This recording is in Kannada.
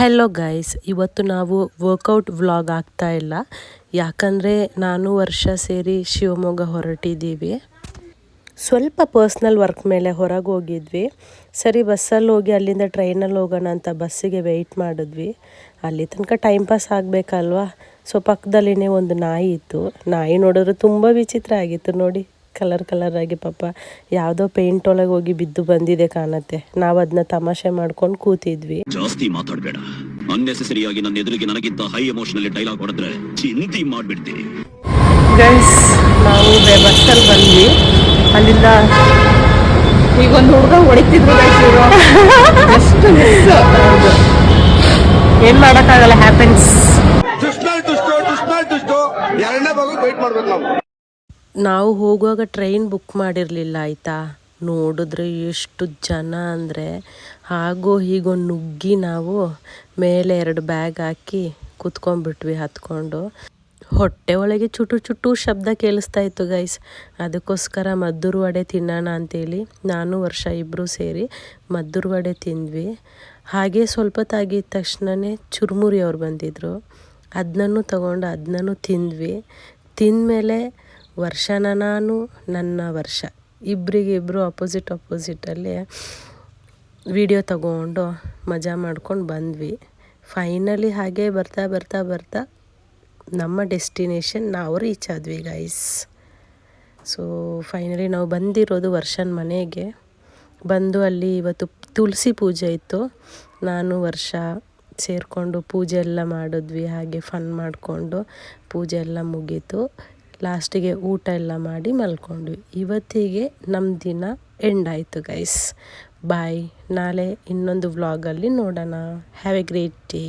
ಹೆಲೋ ಗೈಸ್ ಇವತ್ತು ನಾವು ವರ್ಕೌಟ್ ವ್ಲಾಗ್ ಆಗ್ತಾ ಇಲ್ಲ. ಯಾಕಂದರೆ ನಾನು ವರ್ಷ ಸೇರಿ ಶಿವಮೊಗ್ಗ ಹೊರಟಿದ್ದೀವಿ. ಸ್ವಲ್ಪ ಪರ್ಸ್ನಲ್ ವರ್ಕ್ ಮೇಲೆ ಹೊರಗೆ ಹೋಗಿದ್ವಿ. ಸರಿ ಬಸ್ಸಲ್ಲಿ ಹೋಗಿ ಅಲ್ಲಿಂದ ಟ್ರೈನಲ್ಲಿ ಹೋಗೋಣ ಅಂತ ಬಸ್ಸಿಗೆ ವೆಯ್ಟ್ ಮಾಡಿದ್ವಿ. ಅಲ್ಲಿ ತನಕ ಟೈಮ್ ಪಾಸ್ ಆಗಬೇಕಲ್ವಾ? ಸೊ, ಪಕ್ಕದಲ್ಲಿನೇ ಒಂದು ನಾಯಿ ಇತ್ತು. ನಾಯಿ ನೋಡಿದ್ರೆ ತುಂಬ ವಿಚಿತ್ರ ಆಗಿತ್ತು. ನೋಡಿ ಕಲರ್ ಕಲರ್ ಆಗಿ ಪಾಪ ಯಾವುದೋ ಪೇಂಟ್ ಒಳಗೆ ಹೋಗಿ ಬಿದ್ದು ಬಂದಿದೆ ಕಾಣತ್ತೆ. ನಾವು ಅದನ್ನ ತಮಾಷೆ ಮಾಡ್ಕೊಂಡು ಕೂತಿದ್ವಿ. ಜಾಸ್ತಿ ಮಾತಾಡಬೇಡ. ಅನ್ನೆಸೆಸರಿ ಆಗಿ ನನ್ನ ಎದುರಿಗೆ ನನಗಿಂತ ಹೈ ಎಮೋಷನಲ್ಲಿ ಡೈಲಾಗ್ ಹೊಡೆದ್ರೆ ಚಿಂತಿ ಮಾಡ್ಬಿಡ್ತೀನಿ. ಗೈಸ್ ನಾವು ಬಸ್ಸಲ್ಲಿ ಬಂದ್ವಿ. ಅಲ್ಲಿಂದ ಈಗ ಒಂದು ಹುಡುಗ ಹೊಡಿತಿದ್ರು ಅಷ್ಟು ಏನು ಮಾಡೋಕ್ಕಾಗಲ್ಲ ಹ್ಯಾಪನ್ಸ್ ಎರಡನೇ ಭಾಗಕ್ಕೆ ವೈಟ್ ಮಾಡ್ಬೇಕು ನಾವು. ನಾವು ಹೋಗುವಾಗ ಟ್ರೈನ್ ಬುಕ್ ಮಾಡಿರಲಿಲ್ಲ ಆಯಿತಾ? ನೋಡಿದ್ರೆ ಎಷ್ಟು ಜನ ಅಂದರೆ ಹಾಗೋ ಹೀಗೋ ನುಗ್ಗಿ ನಾವು ಮೇಲೆ ಎರಡು ಬ್ಯಾಗ್ ಹಾಕಿ ಕೂತ್ಕೊಂಡ್ಬಿಟ್ವಿ ಹತ್ಕೊಂಡು. ಹೊಟ್ಟೆ ಒಳಗೆ ಚುಟು ಚುಟು ಶಬ್ದ ಕೇಳಿಸ್ತಾ ಇತ್ತು ಗೈಸ್ ಅದಕ್ಕೋಸ್ಕರ ಮದ್ದೂರು ವಡೆ ತಿನ್ನೋಣ ಅಂತೇಳಿ ನಾನು, ವರ್ಷ ಇಬ್ಬರು ಸೇರಿ ಮದ್ದೂರು ವಡೆ ತಿಂದ್ವಿ. ಹಾಗೆ ಸ್ವಲ್ಪ ತಾಗಿದ ತಕ್ಷಣವೇ ಚುರುಮುರಿ ಅವ್ರು ಬಂದಿದ್ದರು ಅದನ್ನೂ ತಗೊಂಡು ಅದನ್ನೂ ತಿಂದ್ವಿ. ತಿಂದಮೇಲೆ ವರ್ಷನ ನಾನು, ನನ್ನ ವರ್ಷ. ಇಬ್ಬರಿಗೆ ಇಬ್ಬರು ಅಪೋಸಿಟ್ ಅಪೋಸಿಟಲ್ಲಿ ವಿಡಿಯೋ ತಗೊಂಡು ಮಜಾ ಮಾಡ್ಕೊಂಡು ಬಂದ್ವಿ. ಫೈನಲಿ ಹಾಗೆ ಬರ್ತಾ ಬರ್ತಾ ಬರ್ತಾ ನಮ್ಮ ಡೆಸ್ಟಿನೇಷನ್ ನಾವು ರೀಚ್ ಆದ್ವಿ ಗೈಸ್ ಸೊ ಫೈನಲಿ ನಾವು ಬಂದಿರೋದು ವರ್ಷನ ಮನೆಗೆ. ಬಂದು ಅಲ್ಲಿ ಇವತ್ತು ತುಳಸಿ ಪೂಜೆ ಇತ್ತು. ನಾನು, ವರ್ಷ ಸೇರಿಕೊಂಡು ಪೂಜೆ ಎಲ್ಲ ಮಾಡಿದ್ವಿ, ಹಾಗೆ ಫನ್ ಮಾಡಿಕೊಂಡು ಪೂಜೆ ಎಲ್ಲ ಮುಗೀತು. ಲಾಸ್ಟಿಗೆ ಊಟ ಎಲ್ಲ ಮಾಡಿ ಮಲ್ಕೊಂಡ್ವಿ. ಇವತ್ತಿಗೆ ನಮ್ಮ ದಿನ ಎಂಡ್ ಆಯಿತು ಗೈಸ್ ಬಾಯ್ ನಾಳೆ ಇನ್ನೊಂದು ವ್ಲಾಗಲ್ಲಿ ನೋಡೋಣ. Have A great day